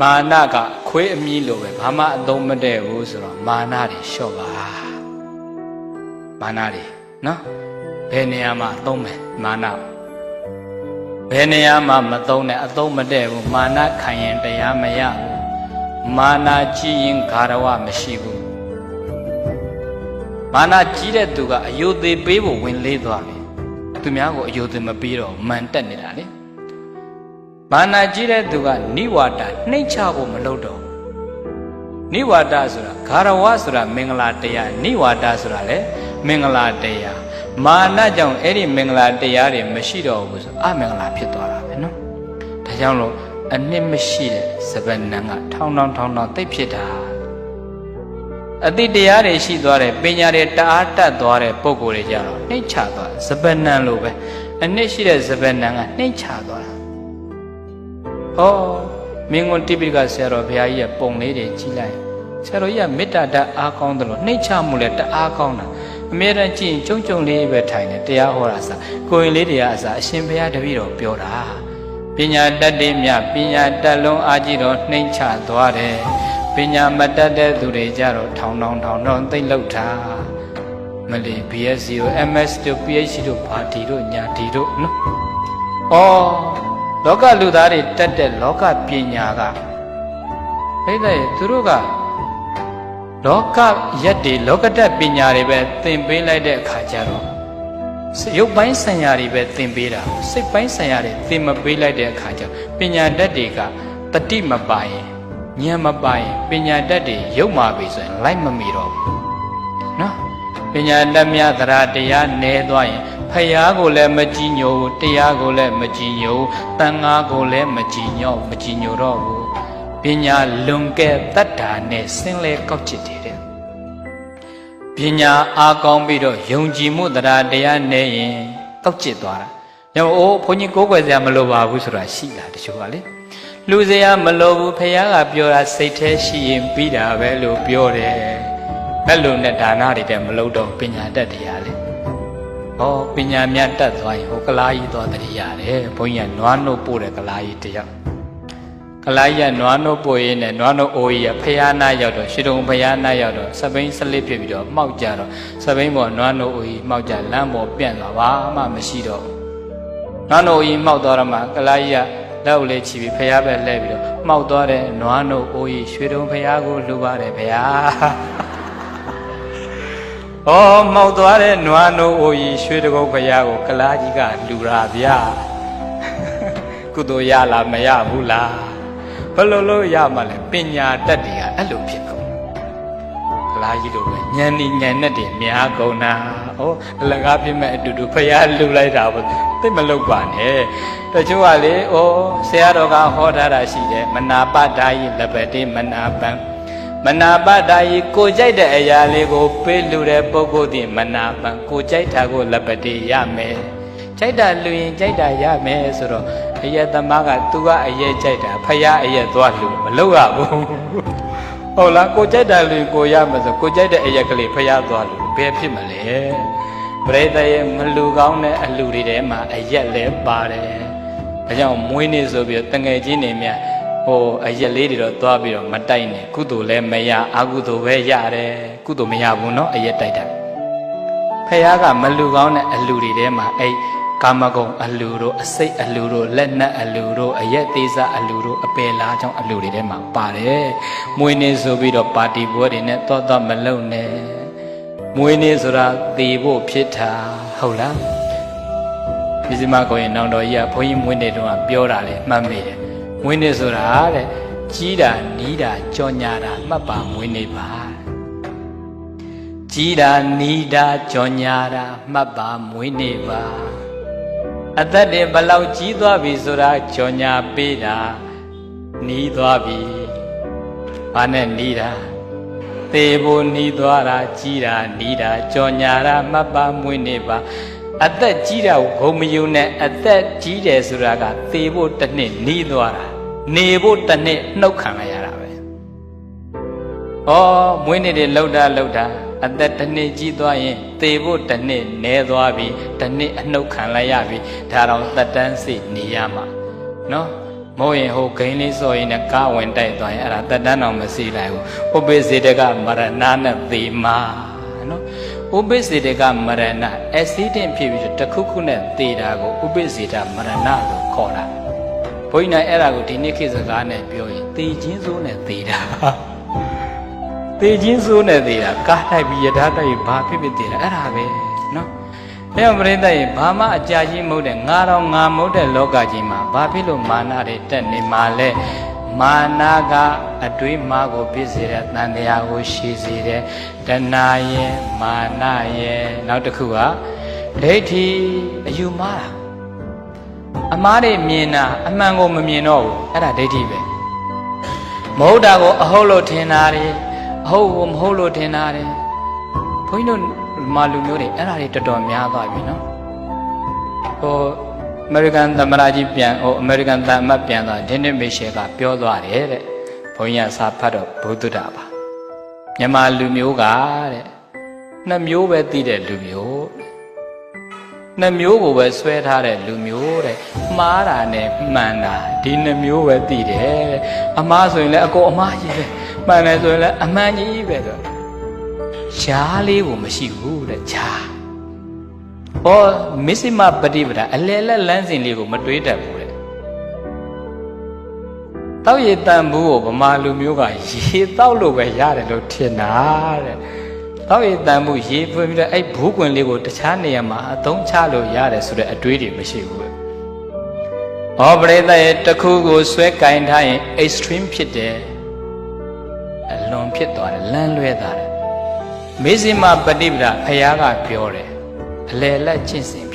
မာနကခွေးအမီးလိုပဲဘာမှအသုံးမတည့်ဘူးဆိုတော့မာနတွေလျှော့ပါမာနတွေနော်ဘယ်နေရာမှာအသုံးမယ်မာနဘယ်နေရာမှာမသုံးနဲ့အသုံးမတည့်ဘူးမာနခံရင်တရားမရဘူးမာနကြီးရင်ဂါရဝမရှိဘူးမာနကြီးတဲ့သူကအယုသေးပေးဖို့ဝင်လေးသွားပြီသူများကိုအယုသေးမပေးတော့မန်တက်နေတာလေ မာနကြီးတဲ့သူကနိဝါဒနှိမ့်ချဖို့မလုပ်တော့ဘူးနိဝါဒဆိုတာဂါရဝဆိုတာမင်္ဂလာတရားနိဝါဒဆိုတာလေမင်္ဂလာတရားမာနကြောင့်အဲ့ဒီမင်္ဂလာတရားတွေမရှိတော့ဘူးဆိုအမင်္ဂလာဖြစ်သွားတာပဲနော်ဒါကြောင့်လို့အနှစ်မရှိတဲ့စပယ်နံကထောင်းထောင်းထောင်းထောင်းသိပ်ဖြစ်တာအတိတရားတွေရှိသွားတယ်ပညာတွေတအားတတ်သွားတဲ့ပုံကိုယ်တွေကြတော့နှိမ့်ချသွားစပယ်နံလိုပဲအနှစ်ရှိတဲ့စပယ်နံကနှိမ့်ချသွားတာ ဟောမင်းကွန်တိပိကဆရာတော်ဘုရားကြီးရဲ့ပုံလေးတွေကြီးလိုက်ဆရာတော်ကြီးကမေတ္တာတအားကောင်းတယ်လို့နှိမ့်ချမှုလည်းတအားကောင်းတာအမြဲတမ်းကြည့်ရင်ကြုံကြုံလေးပဲထိုင်တယ်တရားဟောတာစားကိုရင်လေးတွေကအစားအရှင်ဘုရားတပည့်တော်ပြောတာပညာတတ်တဲ့မြပညာတတ်လုံးအားကြီးတော့နှိမ့်ချသွားတယ်ပညာမတတ်တဲ့သူတွေကြတော့ထောင်ထောင်ထောင်ထောင်သိမ့်လောက်တာမလီ BSc တို့ MS တို့ PhD တို့ဘာဒီတို့ညာဒီတို့နော်ဩ လောကလူသားတွေတက်တဲ့လောကပညာကဟဲ့တဲ့သူတို့ကလောကရက်တွေလောကတတ်ပညာတွေပဲသင်ပေးလိုက်တဲ့အခါကျတော့ရုပ်ပိုင်းဆိုင်ရာတွေပဲသင်ပေးတာစိတ်ပိုင်းဆိုင်ရာတွေသင်မပေးလိုက်တဲ့အခါကျပညာတတ်တွေကတတိမပါရင်ဉာဏ်မပါရင်ပညာတတ်တွေရုပ်မာပြီဆိုရင်လိုက်မမီတော့ဘူးနော်ပညာတတ်များသရတရားနဲသွားရင် ဖယားကိုလည်းမကြည်ညိုဘူးတရားကိုလည်းမကြည်ညိုဘူးတန်ဃာကိုလည်းမကြည်ညော့မကြည်ညိုတော့ဘူးပညာလွန်ကဲတတ်တာနဲ့ဆင်းလဲကောက်ချစ်တယ်တဲ့ပညာအားကောင်းပြီးတော့ယုံကြည်မှုတရားတရားနဲ့ရင်ကောက်ချစ်သွားတာညအိုးဘုန်းကြီးကိုးကွယ်စရာမလိုပါဘူးဆိုတာရှိတာတချို့ကလေလူစရာမလိုဘူးဖယားကပြောတာစိတ်แท้ရှိရင်ပြီးတာပဲလို့ပြောတယ်အဲ့လိုနဲ့ဒါနတွေတဲ့မလုပ်တော့ပညာတတ်တရားလေ ဟောပညာမြတ်တတ်သွားရင်ဟိုကလားကြီးသွားတရားရတယ်ဘုန်းကြီးကနွားနှုတ်ပို့တဲ့ကလားကြီးတယောက်ကလားကြီးကနွားနှုတ်ပို့ရင်းနဲ့နွားနှုတ်အိုးကြီးကဖယားနာရောက်တော့ရှီတုံဖယားနာရောက်တော့စပိန်စလစ်ဖြစ်ပြီးတော့မှောက်ကြတော့စပိန်ပေါ်နွားနှုတ်အိုးကြီးမှောက်ကြလမ်းပေါ်ပြန့်သွားဘာမှမရှိတော့ဘူးနွားနှုတ်အိုးကြီးမှောက်သွားတော့မှကလားကြီးကလက်ကိုလေးချီပြီးဖယားပဲလှည့်ပြီးတော့မှောက်သွားတဲ့နွားနှုတ်အိုးကြီးရွှေတုံဖယားကိုလှူပါတယ်ဖယား။ ဩမောက်သွားတဲ့နွားနိုးအိုကြီးရွှေတကုတ်ဖရာကိုကလားကြီးကလူရာဗျာ။ကုသိုလ်ရလားမရဘူးလား။ဘယ်လိုလို့ရမှလဲပညာတတ်တွေကအဲ့လိုဖြစ်ကုန်။ကလားကြီးတို့ပဲဉာဏ်ဤဉာဏ်နဲ့တည်းများကုန်တာ။ဩအလကားပြမဲ့အတူတူဖရာလူလိုက်တာပေါ့။သိမလုပ်ပါနဲ့။တချို့ကလေဩဆရာတော်ကဟောထားတာရှိတယ်မနာပတ္တာယိလပတိမနာပံ မနာပတ္တာယီကိုကြိုက်တဲ့အရာလေးကိုပေးလူတဲ့ပုဂ္ဂိုလ်ဒီမနာပံကိုကြိုက်တာကိုလက်ပတိရမယ်ကြိုက်တာလူရင်ကြိုက်တာရမယ်ဆိုတော့အယက်သမားကသူကအယက်ကြိုက်တာဖယားအယက်သွားလူမလုပ်ရဘူးဟုတ်လားကိုကြိုက်တာလူကိုရမယ်ဆိုကိုကြိုက်တဲ့အယက်ကလေးဖယားသွားလူဘယ်ဖြစ်မလဲပရိသတ်ရဲ့မလူကောင်းတဲ့အလူတွေထဲမှာအယက်လည်းပါတယ်ဒါကြောင့်မွေးနေ့ဆိုပြီးတငယ်ချင်းတွေများ ဟိုအရက်လေးတွေတော့သွားပြီးတော့မတိုက်နဲ့ကုသိုလ်လည်းမရအကုသိုလ်ပဲရတယ်ကုသိုလ်မရဘူးเนาะအရက်တိုက်တာဖះကမလူကောင်းတဲ့အလူတွေထဲမှာအဲ့ကာမဂုဏ်အလူတို့အစိတ်အလူတို့လက်နက်အလူတို့အရက်သေးစားအလူတို့အပယ်လားကြောင့်အလူတွေထဲမှာပါတယ်မွေးနေ့ဆိုပြီးတော့ပါတီပွဲတွေနဲ့တော့တော့မလုံနဲ့မွေးနေ့ဆိုတာသေဖို့ဖြစ်တာဟုတ်လားမြစည်းမကိုရင်နောင်တော်ကြီးကဘုန်းကြီးမွေးနေ့တုန်းကပြောတာလေမှတ်မိတယ် မွေးနေ့ဆိုတာတဲ့ကြီးတာနီးတာကြော်ညာတာမှတ်ပါမွေးနေ့ပါကြီးတာနီးတာကြော်ညာတာမှတ်ပါမွေးနေ့ပါအသက်တွေဘလောက်ကြီးသွားပြီဆိုတာကြော်ညာပေးတာနီးသွားပြီဘာနဲ့နီးတာသေဖို့နီးသွားတာကြီးတာနီးတာကြော်ညာတာမှတ်ပါမွေးနေ့ပါအသက်ကြီးတာကိုဂုံမယုံနဲ့အသက်ကြီးတယ်ဆိုတာကသေဖို့တစ်နှစ်နီးသွားတာ နေဖို့တစ်နှစ်နှုတ်ခံလိုက်ရတာပဲ။ဩမွေးနေ့တွေလှုပ်တာလှုပ်တာအသက်တစ်နှစ်ကြီးသွားရင်သေဖို့တစ်နှစ်နဲသွားပြီတစ်နှစ်အနှုတ်ခံလိုက်ရပြီဒါတော့သက်တမ်းစိနေရမှာနော်မဟုတ်ရင်ဟိုဂိမ်းလေးစော်ရင်လည်းကားဝင်တိုက်သွားရင်အဲ့ဒါတက်တန်းတော်မစီလိုက်ဘူးဥပိ္ပစေတကမရဏနဲ့သေမာနော်ဥပိ္ပစေတကမရဏအက်ဆီဒင့်ဖြစ်ပြီးတော့တစ်ခုခုနဲ့သေတာကိုဥပိ္ပစေတမရဏလို့ခေါ်တာဘု န်းကြီးနိုင်အဲ့ဒါကိုဒီနေ့ခေတ်စကားနဲ့ပြောရင်သေခြင်းစိုးနဲ့သေတာသေခြင်းစိုးနဲ့သေတာကားတိုက်ပြီးယထာတိုက်ပြီးဘာဖြစ်ဖြစ်သေတာအဲ့ဒါပဲနော်အဲ့တော့ပရိသတ်ရေဘာမှအကြာကြီးမဟုတ်တဲ့ငါတော့ငါမဟုတ်တဲ့လောကကြီးမှာဘာဖြစ်လို့မာနတွေတက်နေမှာလဲမာနကအတွေးမှားကိုပြည့်စေတဲ့တန်တရားကိုရှည်စေတဲ့တဏှာရဲ့မာနရဲ့နောက်တစ်ခုကဒိဋ္ဌိအယူမှားတာ အမားတွေမြင်တာအမှန်ကိုမမြင်တော့ဘူးအဲ့ဒါဒိဋ္ဌိပဲမဟုတ်တာကိုအဟုတ်လို့ထင်တာတွေအဟုတ်ကိုမဟုတ်လို့ထင်တာတွေဘုန်းကြီးတို့မာလူမျိုးတွေအဲ့ဒါတွေတော်တော်များသွားပြီနော်ဟိုအမေရိကန်သမ္မတကြီးပြန်ဟိုအမေရိကန်သမ္မတ်ပြန်သွားဒင်းနစ်မီရှယ်ကပြောသွားတယ်တဲ့ဘုန်းကြီးကစာဖတ်တော့ဘုဒ္ဓတာပါမြန်မာလူမျိုးကတဲ့နှစ်မျိုးပဲသိတဲ့လူမျိုး နှစ်မျိုးကိုပဲဆွဲထားတဲ့လူမျိုးတဲ့မှားတာနဲ့မှန်တာဒီနှစ်မျိုးပဲသိတယ်တဲ့အမှားဆိုရင်လည်းအကုန်အမှားကြီးပဲမှန်တယ်ဆိုရင်လည်းအမှန်ကြီးပဲဆိုရှားလေးကိုမရှိဘူးတဲ့ရှားဟောမစ္စည်းမပฏิပဒါအလဲလက်လမ်းစဉ်လေးကိုမတွေးတတ်ဘူးတဲ့တောက်ရည်တန်ဘူးကိုဗမာလူမျိုးကရေတောက်လို့ပဲရတယ်လို့ထင်တာတဲ့ တောက်ရည်တန်ဘူးရေဖွင့်ပြီးတော့အဲ့ဘူးကွင်လေးကိုတခြားနေရာမှာအသုံးချလို့ရတယ်ဆိုတဲ့အတွေးတွေမရှိဘူးတဲ့ဟောပရိသတ်ရဲ့တစ်ခုကိုဆွဲကင်ထားရင် extreme ဖြစ်တယ်အလွန်ဖြစ်သွားတယ်လမ်းလွဲသွားတယ်မေဇိမပฏิပဒါဖယားကပြောတယ်အလယ်လက်ကျင့်စဉ်